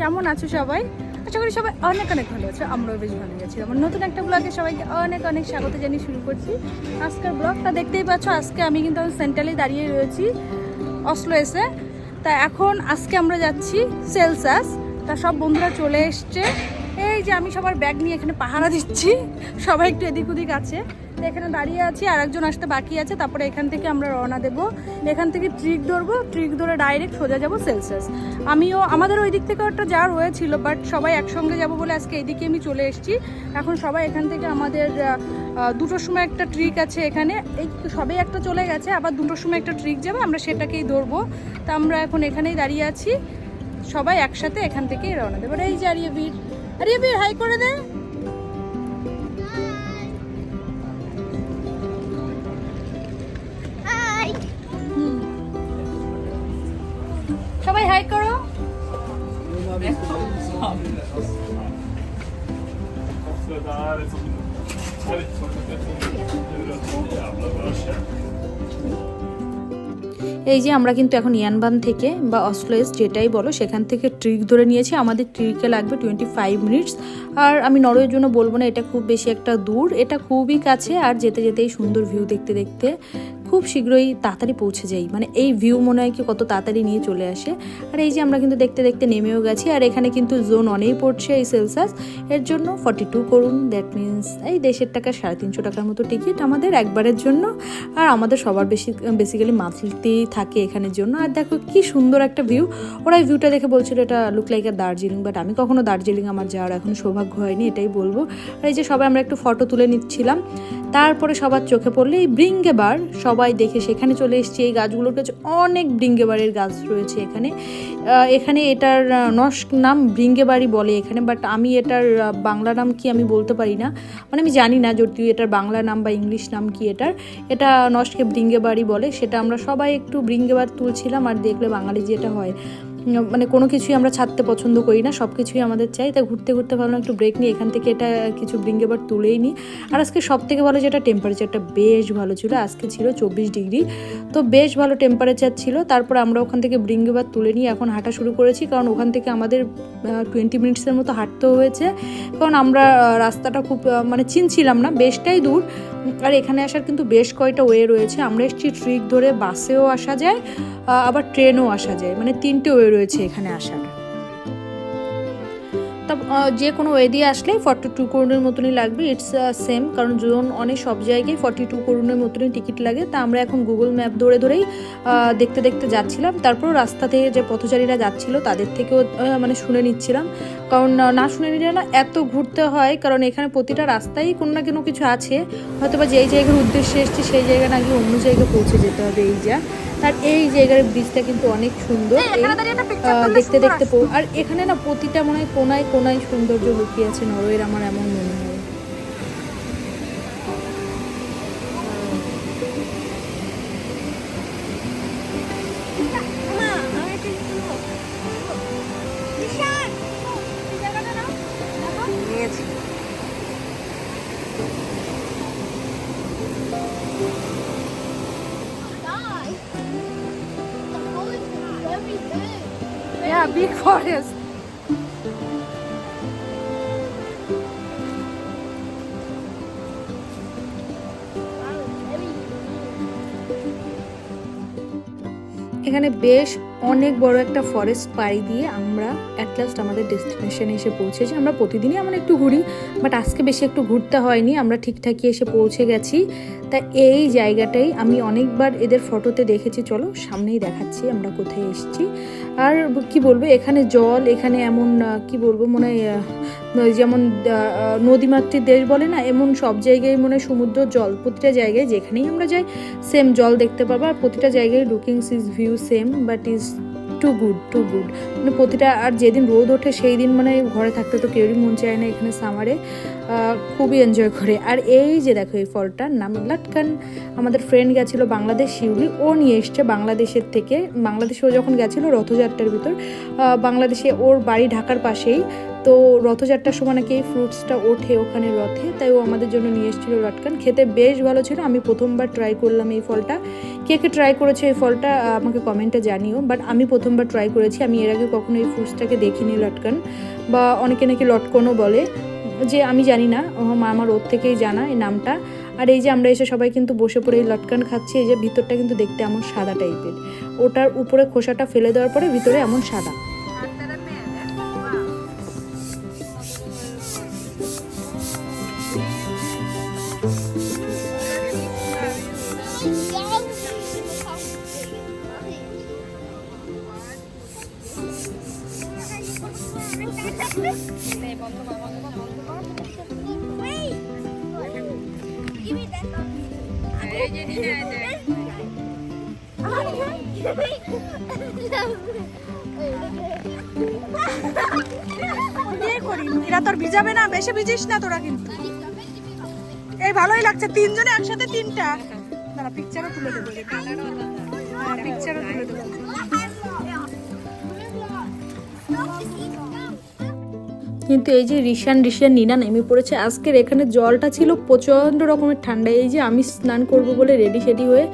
কেমন আছো সবাই? আশা করি সবাই অনেক অনেক ভালো আছো। আমরাও বেশ ভালো আছি। আমার নতুন একটা ব্লগে সবাইকে অনেক অনেক স্বাগত জানিয়ে শুরু করছি। আজকের ব্লগটা দেখতেই পাচ্ছ, আজকে আমি কিন্তু সেন্ট্রালে দাঁড়িয়ে রয়েছি অসলো এসে। তা এখন আজকে আমরা যাচ্ছি সেলসাস তা সব বন্ধুরা চলে এসছে। যে আমি সবার ব্যাগ নিয়ে এখানে পাহারা দিচ্ছি। সবাই একটু এদিক ওদিক আছে। এখানে দাঁড়িয়ে আছি আর একজন আসতে বাকি আছে। তারপরে এখান থেকে আমরা রওনা দেবো। এখান থেকে ট্রিক ধরবো, ট্রিক ধরে ডাইরেক্ট সোজা যাব সেলসিয়াস। আমিও, আমাদের ওই দিক থেকে একটা যাওয়ার হয়েছিল বাট সবাই একসঙ্গে যাব বলে আজকে এইদিকে আমি চলে এসেছি। এখন সবাই এখান থেকে আমাদের দুটোর সময় একটা ট্রিক আছে এখানে। এই সবে একটা চলে গেছে, আবার দুটোর সময় একটা ট্রিক যাবে, আমরা সেটাকেই ধরবো। তা আমরা এখন এখানেই দাঁড়িয়ে আছি। সবাই একসাথে এখান থেকেই রওনা দেবো। আর এই যে আরিয়া বীর। আরিয়া বীর হাই করে দে। সবাই হাই করো। এই যে আমরা কিন্তু এখন ইয়ানবান থেকে বা অসলোয়েস যেটাই বলো, সেখান থেকে ট্রিক ধরে নিয়েছি। আমাদের ট্রিকে লাগবে টোয়েন্টি ফাইভ মিনিটস আর আমি নরওয়ের জন্য বলব না, এটা খুব বেশি একটা দূর। এটা খুবই কাছে আর যেতে যেতেই সুন্দর ভিউ দেখতে দেখতে খুব শীঘ্রই তাড়াতাড়ি পৌঁছে যাই। মানে এই ভিউ মনে হয় কি কত তাড়াতাড়ি নিয়ে চলে আসে। আর এই যে আমরা কিন্তু দেখতে দেখতে নেমেও গেছি, আর এখানে কিন্তু জোন অনেই পড়ছে এই সেলসাস এর জন্য ফর্টি টু করুন দ্যাট মিন্স এই দেশের টাকা সাড়ে তিনশো টাকার মতো টিকিট আমাদের একবারের জন্য। আর আমাদের সবার বেশি বেসিক্যালি মান্থলিতেই থাকে এখানের জন্য। আর দেখো কি সুন্দর একটা ভিউ ওরা এই ভিউটা দেখে বলছিল, এটা লুক লাইক আর দার্জিলিং বাট আমি কখনো দার্জিলিং আমার যাওয়ার এখন সৌভাগ্য হয়নি, এটাই বলব। আর এই যে সবাই আমরা একটু ফটো তুলে নিচ্ছিলাম। তারপরে সবার চোখে পড়লে এই ব্রিঙ্গেবার সবাই দেখে সেখানে চলে এসেছি। এই গাছগুলোর কাছে অনেক ব্রিঙ্গেবারের গাছ রয়েছে এখানে। এখানে এটার নস নাম ব্রিঙ্গেবাড়ি বলে এখানে বাট আমি এটার বাংলা নাম কি আমি বলতে পারি না। মানে আমি জানি না যদি এটার বাংলা নাম বা ইংলিশ নাম কি এটার। এটা নস্কে ব্রিঙ্গেবাড়ি বলে, সেটা আমরা সবাই একটু ব্রিঙ্গেবার তুলছিলাম আর দেখলে বাঙালি যেটা হয়। মানে কোনো কিছুই আমরা ছাড়তে পছন্দ করি না সব কিছুই আমাদের চাই। তাই ঘুরতে ঘুরতে ভাবলাম একটু ব্রেক নিই, এখান থেকে এটা কিছু ব্রিঙ্গেবার তুলেই নিই। আর আজকে সব থেকে ভালো যেটা টেম্পারেচারটা বেশ ভালো ছিল, আজকে ছিল চব্বিশ ডিগ্রি। তো বেশ ভালো টেম্পারেচার ছিল, তারপর আমরা ওখান থেকে ব্রিঙ্গেবার তুলে নিয়ে এখন হাঁটা শুরু করেছি, কারণ ওখান থেকে আমাদের টোয়েন্টি মিনিটসের মতো হাঁটতেও হয়েছে। কারণ আমরা রাস্তাটা খুব মানে চিনছিলাম না, বেশটাই দূর। আর এখানে আসার কিন্তু বেশ কয়টা ওয়ে রয়েছে। আমরা এসেছি ট্রিক ধরে বাসেও আসা যায় আবার ট্রেনও আসা যায়। মানে তিনটে ওয়ে রয়েছে এখানে আসার। তা যে কোনো ওয়ে দিয়ে আসলে ফর্টি টু করুনের মতনই লাগবে। ইটস সেম কারণ জোন অনেক সব জায়গায় ফর্টি টু করুনের মতনই টিকিট লাগে। তা আমরা এখন গুগল ম্যাপ ধরে ধরেই দেখতে দেখতে যাচ্ছিলাম। তারপর রাস্তা থেকে যে পথচারীরা যাচ্ছিল, তাদের থেকেও মানে শুনে নিচ্ছিলাম। কারণ না শুনে নিলে না এত ঘুরতে হয়, কারণ এখানে প্রতিটা রাস্তায় কোনো না কোনো কিছু আছে। হয়তো বা যেই জায়গার উদ্দেশ্যে এসছি, সেই জায়গা না গিয়ে অন্য জায়গায় পৌঁছে যেতে হবে, এই যা। আর এই জায়গার ব্রিজটা কিন্তু অনেক সুন্দর। দেখতে দেখতে আর এখানে না প্রতিটা মনে হয় কোনায় কোনায় সৌন্দর্য লুকিয়ে আছে নরওয়ের আমার এমন মনে হয়। Big forest. এখানে বেশ অনেক বড় একটা ফরেস্ট পাড়ি দিয়ে আমরা অ্যাট লাস্ট আমাদের ডেস্টিনেশনে এসে পৌঁছেছি। আমরা প্রতিদিনই আমরা একটু ঘুরি বাট আজকে বেশি একটু ঘুরতে হয়নি। আমরা ঠিকঠাকই এসে পৌঁছে গেছি। তা এই জায়গাটাই আমি অনেকবার এদের ফটোতে দেখেছি। চলো সামনেই দেখাচ্ছি আমরা কোথায় এসেছি। আর কি বলব, এখানে জল, এখানে এমন কি বলব, মনে হয় যেমন নদীমাতৃক দেশ বলে না, এমন সব জায়গায় মনে সমুদ্র জল, প্রতিটা জায়গায় যেখানেই আমরা যাই সেম জল দেখতে পাবো, আর প্রতিটা জায়গায় looking sees view same but is too good too good মানে প্রতিটা, আর যেদিন রোদ ওঠে, সেই দিন মানে ঘরে থাকতে তো কেউই মন চায় না এখানে সামারে খুবই এনজয় করে। আর এই যে দেখো, এই ফলটার নাম লাটকান। আমাদের ফ্রেন্ড গেছিল বাংলাদেশ শিউলি, ও নিয়ে এসছে বাংলাদেশের থেকে। বাংলাদেশে ও যখন গেছিল রথযাত্রার ভিতর বাংলাদেশে ওর বাড়ি ঢাকার পাশেই। তো রথযাত্রার সময় নাকি এই ফ্রুটসটা ওঠে ওখানে রথে, তাই ও আমাদের জন্য নিয়ে এসেছিল লটকান। খেতে বেশ ভালো ছিল, আমি প্রথমবার ট্রাই করলাম এই ফলটা। কে কে ট্রাই করেছে এই ফলটা আমাকে কমেন্টে জানিও বাট আমি প্রথমবার ট্রাই করেছি, আমি এর আগে কখনো এই ফ্রুটসটাকে দেখিনি লটকান। বা অনেকে নাকি লটকনও বলে। যে আমি জানি না মা আমার ওর থেকেই জানা এই নামটা। আর এই যে আমরা এসে সবাই কিন্তু বসে পড়ে এই লটকান খাচ্ছি, এই যে ভিতরটা কিন্তু দেখতে এমন সাদা টাইপের ওটার উপরে খোসাটা ফেলে দেওয়ার পরে ভিতরে এমন সাদা। ভিজাবে না বেশি ভিজিস না তোরা কিন্তু। এই ভালোই লাগছে, তিনজনে একসাথে তিনটা। পিকচারও তুলে দেবো। হ্যাঁ পিকচারও তুলে দেবো। কিন্তু এই যে রিশান রিশান, নিনা নেমে পড়েছে। আজকের এখানে জলটা ছিল প্রচণ্ড রকমের ঠান্ডা। এই যে আমি স্নান করব বলে রেডি সেডি হয়ে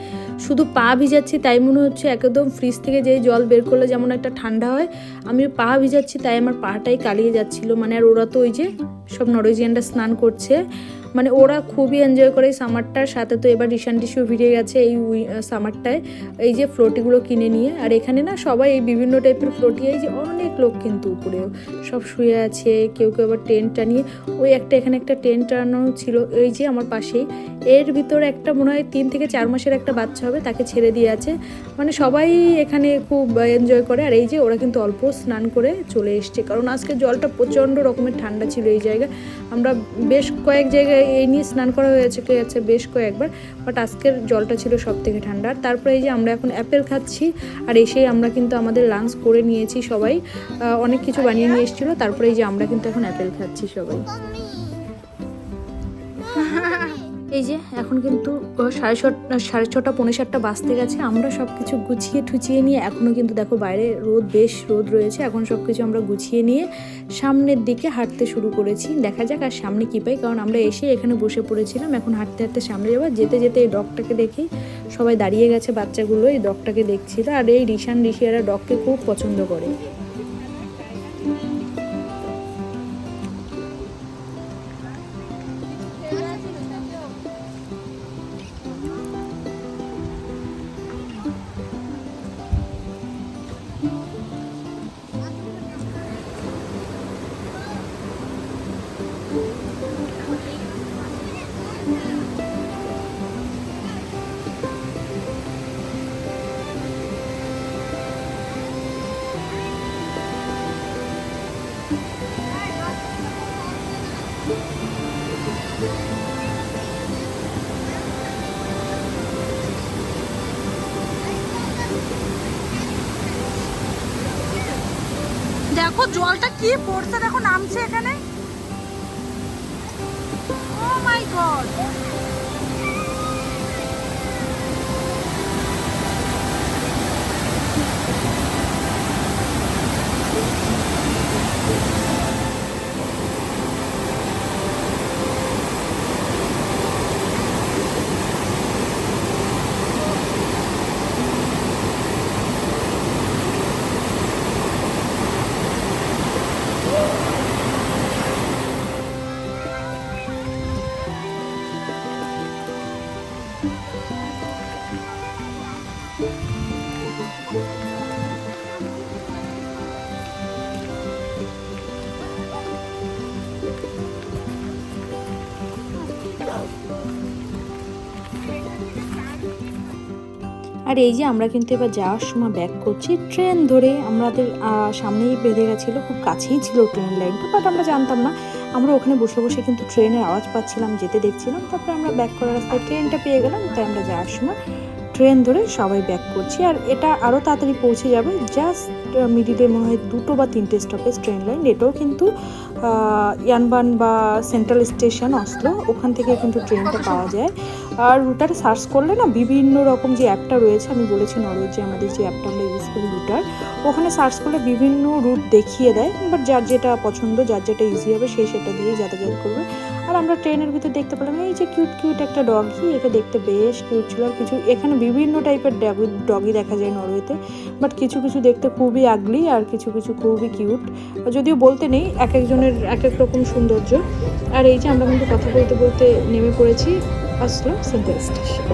শুধু পা ভিজাচ্ছি, তাই মনে হচ্ছে একদম ফ্রিজ থেকে যেই জল বের করলে যেমন একটা ঠান্ডা হয় আমি পা ভিজাচ্ছি, তাই আমার পাটাই কালিয়ে যাচ্ছিল। মানে আর ওরা তো ওই যে সব নরওয়েজিয়ানরা স্নান করছে। মানে ওরা খুবই এনজয় করে এই সামারটার সাথে তো এবার রিশান টিস্যু ভিড়ে গেছে এই সামারটায় এই যে ফ্লোটিগুলো কিনে নিয়ে, আর এখানে না সবাই এই বিভিন্ন টাইপের ফ্লোটি, এই যে অনেক লোক কিন্তু উপরেও সব শুয়ে আছে, কেউ কেউ আবার টেন্ট টানিয়ে। ওই একটা এখানে একটা টেন্ট টানানো ছিল, এই যে আমার পাশেই। এর ভিতরে একটা মনে হয় তিন থেকে চার মাসের একটা বাচ্চা হবে, তাকে ছেড়ে দিয়ে আছে। মানে সবাই এখানে খুব এনজয় করে, আর এই যে ওরা কিন্তু অল্প স্নান করে চলে এসছে। কারণ আজকে জলটা প্রচণ্ড রকমের ঠান্ডা ছিল এই জায়গায়। আমরা বেশ কয়েক জায়গায় এই নিয়ে স্নান করা হয়েছে আছে বেশ কয়েকবার বাট আজকের জলটা ছিল সব থেকে ঠান্ডা আর তারপরে এই যে আমরা এখন অ্যাপেল খাচ্ছি, আর এসেই আমরা কিন্তু আমাদের লাঞ্চ করে নিয়েছি সবাই। অনেক কিছু বানিয়ে নিয়ে এসেছিল, তারপরে এই যে আমরা কিন্তু এখন অ্যাপেল খাচ্ছি সবাই। এই যে, এখন কিন্তু সাড়ে ছটা সাড়ে ছটা, পৌনে সাতটা বাজতে গেছে। আমরা সব কিছু গুছিয়ে ঠুচিয়ে নিয়ে এখনও কিন্তু দেখো বাইরে রোদ, বেশ রোদ রয়েছে। এখন সব কিছু আমরা গুছিয়ে নিয়ে সামনের দিকে হাঁটতে শুরু করেছি। দেখা যাক আর সামনে কী পাই, কারণ আমরা এসে এখানে বসে পড়েছিলাম। এখন হাঁটতে হাঁটতে সামনে যাব। যেতে যেতে এই ডগটাকে দেখেই সবাই দাঁড়িয়ে গেছে বাচ্চাগুলো, এই ডগটাকে দেখছিল আর এই রিশান ঋষিয়ারা ডগকে খুব পছন্দ করে। দেখো জলটা কি পড়ছে দেখো নামছে এখানে। God. আর এই যে আমরা কিন্তু এবার যাওয়ার সময় ব্যাক করছি ট্রেন ধরে। আমাদের সামনেই বেঁধে গেছিল, খুব কাছেই ছিল ট্রেন লাইনটা বাট আমরা জানতাম না। আমরা ওখানে বসে বসে কিন্তু ট্রেনের আওয়াজ পাচ্ছিলাম, যেতে দেখছিলাম। তারপরে আমরা ব্যাক করার রাস্তায় ট্রেনটা পেয়ে গেলাম। তাই আমরা যাওয়ার সময় ট্রেন ধরে সবাই ব্যাক করছি। আর এটা আরও তাড়াতাড়ি পৌঁছে যাবে। জাস্ট মিডিলে মনে হয় দুটো বা তিনটে স্টপেজ ট্রেন লাইন এটাও কিন্তু ইয়ানবান বা সেন্ট্রাল স্টেশন অসলো ওখান থেকে কিন্তু ট্রেনটা পাওয়া যায়। আর রুটার সার্চ করলে না বিভিন্ন রকম যে অ্যাপটা রয়েছে, আমি বলেছি নরওয়ে যে আমাদের যে অ্যাপটা আমরা ইউজ করি রুটার ওখানে সার্চ করলে বিভিন্ন রুট দেখিয়ে দেয় বাট যার যেটা পছন্দ, যার যেটা ইজি হবে, সে সেটা দিয়েই যাতায়াত করবে। আর আমরা ট্রেনের ভিতর দেখতে পেলাম, এই যে কিউট কিউট একটা ডগি একে দেখতে বেশ কিউট ছিল। কিছু, এখানে বিভিন্ন টাইপের ডগি দেখা যায় নরওয়েতে বাট কিছু কিছু দেখতে খুবই আগলি আর কিছু কিছু খুবই কিউট যদিও বলতে নেই, এক একজনের এক এক রকম সৌন্দর্য। আর এই যে আমরা কিন্তু কথা বলতে বলতে নেমে পড়েছি। আসলো সেন্ট্রাল স্টেশন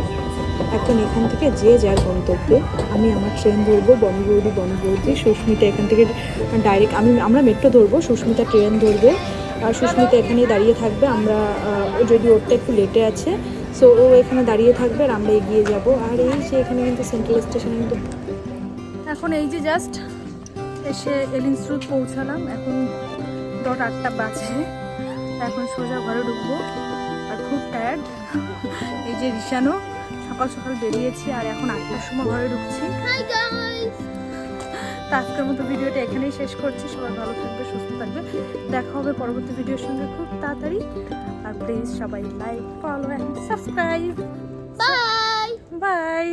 এখন এখান থেকে যে যার গন্তব্যে, আমি আমার ট্রেন ধরবো বনবৌদি বনবৌদি সুস্মিতা এখান থেকে ডাইরেক্ট আমি, আমরা মেট্রো ধরবো, সুস্মিতা ট্রেন ধরবে। আর সুস্মিতা এখানেই দাঁড়িয়ে থাকবে, আমরা যদি ওরটা একটু লেটে আছে সো ও এখানে দাঁড়িয়ে থাকবে আর আমরা এগিয়ে যাব। আর এই যে এখানে কিন্তু সেন্ট্রাল স্টেশনে কিন্তু এখন এই যে জাস্ট এসে এলিনস্রুত পৌঁছালাম। এখন ডট আটটা বাজে। এখন সোজা ঘরে ঢুকবো। যে রিসানো সকাল সকাল বেরিয়েছি আর এখন আটটার সময় ঘরে ঢুকছি। তো আজকের মতো ভিডিওটা এখানেই শেষ করছি। সবাই ভালো থাকবে সুস্থ থাকবে। দেখা হবে পরবর্তী ভিডিওর সঙ্গে খুব তাড়াতাড়ি। আর প্লিজ সবাই like follow and subscribe bye bye